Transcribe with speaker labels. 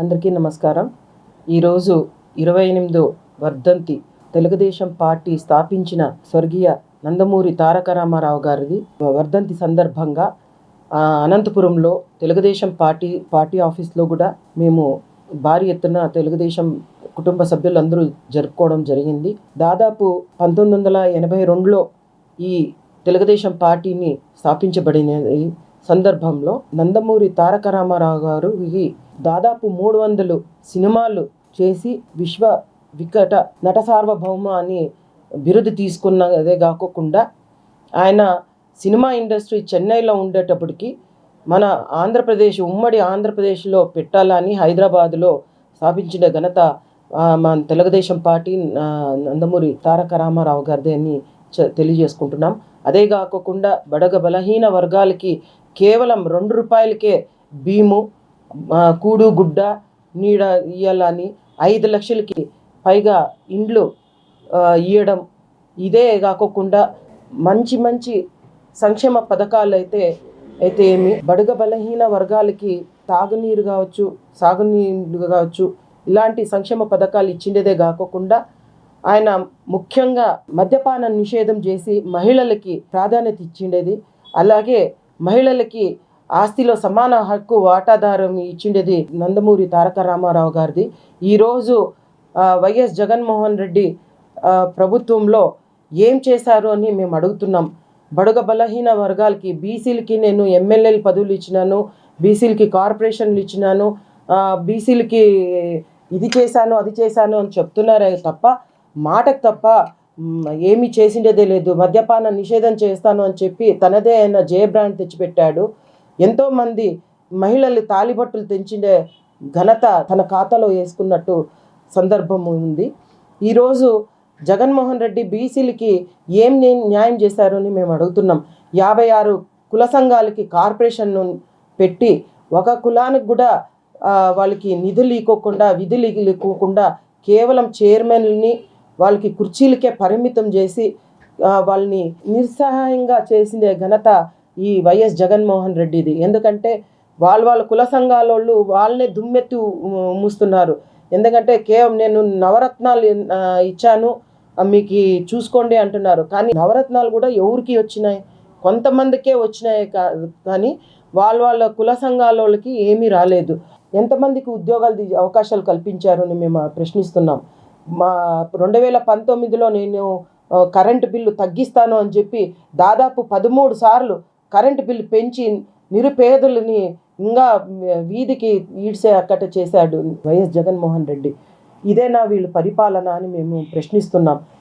Speaker 1: అందరికీ నమస్కారం. ఈరోజు ఇరవై ఎనిమిదో వర్ధంతి తెలుగుదేశం పార్టీ స్థాపించిన స్వర్గీయ నందమూరి తారక రామారావు గారిది. వర్ధంతి సందర్భంగా అనంతపురంలో తెలుగుదేశం పార్టీ పార్టీ ఆఫీస్లో కూడా మేము భారీ ఎత్తున తెలుగుదేశం కుటుంబ సభ్యులందరూ జరుపుకోవడం జరిగింది. దాదాపు పంతొమ్మిది వందల ఎనభై రెండులో ఈ తెలుగుదేశం పార్టీని స్థాపించబడిన ఈ సందర్భంలో నందమూరి తారక రామారావు గారు దాదాపు మూడు వందలు సినిమాలు చేసి విశ్వ వికట నట సార్వభౌమ అని బిరుదు తీసుకున్నదే కాకుండా ఆయన సినిమా ఇండస్ట్రీ చెన్నైలో ఉండేటప్పటికి మన ఆంధ్రప్రదేశ్ ఉమ్మడి ఆంధ్రప్రదేశ్లో పెట్టాలని హైదరాబాదులో స్థాపించిన ఘనత మన తెలుగుదేశం పార్టీ నందమూరి తారక రామారావు గారిదే అని చ- తెలియజేసుకుంటున్నాం. అదే కాకుండా బడగ బలహీన వర్గాలకి కేవలం రెండు రూపాయలకే భీము కూడు గుడ్డ నీడ ఇయ్యాలని ఐదు లక్షలకి పైగా ఇండ్లు ఇవ్వడం ఇయ్యడం ఇదే కాకోకుండా మంచి మంచి సంక్షేమ పథకాలు అయితే అయితే ఏమి బడుగ బలహీన వర్గాలకి తాగునీరు కావచ్చు సాగునీరు కావచ్చు ఇలాంటి సంక్షేమ పథకాలు ఇచ్చిండేదే కాకుండా ఆయన ముఖ్యంగా మద్యపాన నిషేధం చేసి మహిళలకి ప్రాధాన్యత ఇచ్చిండేది. అలాగే మహిళలకి ఆస్తిలో సమాన హక్కు వాటాదారం ఇచ్చిండేది నందమూరి తారక రామారావు గారిది. ఈరోజు వైఎస్ జగన్మోహన్ రెడ్డి ప్రభుత్వంలో ఏం చేశారు అని మేము అడుగుతున్నాం. బడుగ బలహీన వర్గాలకి బీసీలకి నేను ఎమ్మెల్యేల పదవులు ఇచ్చినాను బీసీలకి కార్పొరేషన్లు ఇచ్చినాను బీసీలకి ఇది చేశాను అది చేశాను అని చెప్తున్నారే తప్ప మాటకు తప్ప ఏమీ చేసిండేదే లేదు. మద్యపాన నిషేధం చేస్తాను అని చెప్పి తనదే అయిన జయ బ్రాండ్ తెచ్చిపెట్టాడు. ఎంతోమంది మహిళలు తాలిబట్టులు తెంచిండే ఘనత తన ఖాతాలో వేసుకున్నట్టు సందర్భం ఉంది. ఈరోజు జగన్మోహన్ రెడ్డి బీసీలకి ఏం న్యాయం చేశారు అని మేము అడుగుతున్నాం. యాభై ఆరు కుల సంఘాలకి కార్పొరేషన్ను పెట్టి ఒక కులానికి కూడా వాళ్ళకి నిధులు ఇవ్వకుండా విధులు ఇవ్వకుండా కేవలం చైర్మన్ని వాళ్ళకి కుర్చీలకే పరిమితం చేసి వాళ్ళని నిస్సహాయంగా చేసిన ఘనత ఈ వైఎస్ జగన్మోహన్ రెడ్డిది. ఎందుకంటే వాళ్ళ వాళ్ళ కుల సంఘాల వాళ్ళు వాళ్ళనే దుమ్మెత్తి మూస్తున్నారు. ఎందుకంటే కేవలం నేను నవరత్నాలు ఇచ్చాను మీకు చూసుకోండి అంటున్నారు. కానీ నవరత్నాలు కూడా ఎవరికి వచ్చినాయి? కొంతమందికే వచ్చినాయి కాదు కానీ వాళ్ళ వాళ్ళ కుల సంఘాలకి ఏమీ రాలేదు. ఎంతమందికి ఉద్యోగాలు ది- అవకాశాలు కల్పించారని మేము ప్రశ్నిస్తున్నాం. మా రెండు వేల పంతొమ్మిదిలో నేను కరెంటు బిల్లు తగ్గిస్తాను అని చెప్పి దాదాపు పదమూడు సార్లు కరెంటు బిల్లు పెంచి నిరుపేదలని ఇంకా వీధికి ఈడ్సే అక్కట చేశాడు వైఎస్ జగన్మోహన్ రెడ్డి. ఇదేనా వీళ్ళు పరిపాలన అని మేము ప్రశ్నిస్తున్నాం.